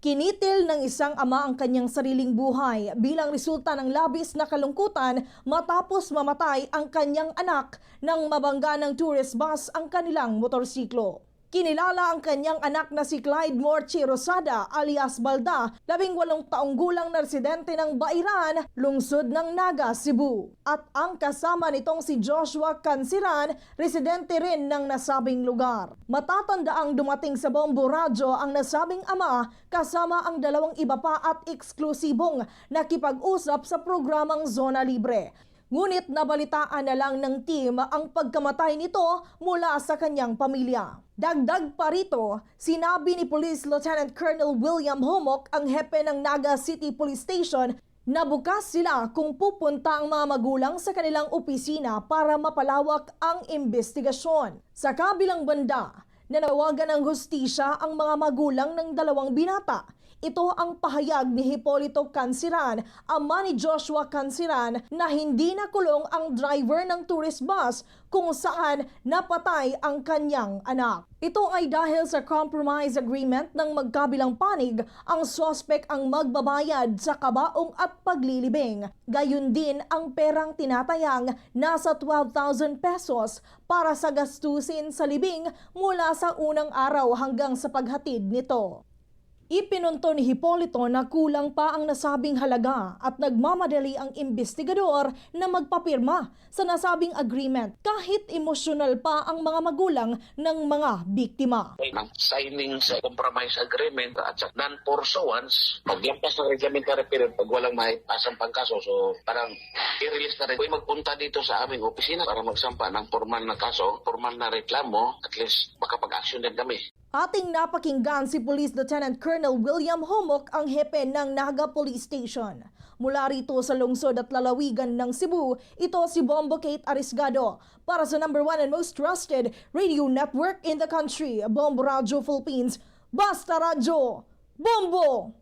Kinitil ng isang ama ang kanyang sariling buhay bilang resulta ng labis na kalungkutan matapos mamatay ang kanyang anak nang mabangga ng tourist bus ang kanilang motorsiklo. Kinilala ang kanyang anak na si Clyde Morchi Rosada alias Balda, labing walong taong gulang na residente ng Bairan, lungsod ng Naga, Cebu. At ang kasama nitong si Joshua Cansiran, residente rin ng nasabing lugar. Matatanda ang dumating sa Bombo Radyo ang nasabing ama kasama ang dalawang iba pa at eksklusibong nakipag-usap sa programang Zona Libre. Ngunit nabalitaan na lang ng team ang pagkamatay nito mula sa kanyang pamilya. Dagdag pa rito, sinabi ni Police Lieutenant Colonel William Homok, ang hepe ng Naga City Police Station, na bukas sila kung pupunta ang mga magulang sa kanilang opisina para mapalawak ang investigasyon. Sa kabilang banda, nanawagan ng hustisya ang mga magulang ng dalawang binata. Ito ang pahayag ni Hipolito Cansiran, ama ni Joshua Cansiran, na hindi nakulong ang driver ng tourist bus kung saan napatay ang kanyang anak. Ito ay dahil sa compromise agreement ng magkabilang panig, ang sospek ang magbabayad sa kabaong at paglilibing. Gayun din ang perang tinatayang nasa 12,000 pesos para sa gastusin sa libing mula sa unang araw hanggang sa paghatid nito. Ipinunto ni Hipolito na kulang pa ang nasabing halaga at nagmamadali ang investigador na magpapirma sa nasabing agreement kahit emosyonal pa ang mga magulang ng mga biktima. ng signing sa compromise agreement at sa non-pursuance, maglampas ng reglamentary period pag walang maipasang pang kaso. So, parang i-release na rin. Kung magpunta dito sa aming opisina para magsampa ng formal na kaso, formal na reklamo, at least makapag-action din kami. Ating napakinggan si Police Lieutenant Colonel William Homok ang hepe ng Naga Police Station. Mula rito sa lungsod at lalawigan ng Cebu, ito si Bombo Kate Arisgado para sa number one and most trusted radio network in the country, Bombo Radio Philippines. Basta Radio! Bombo!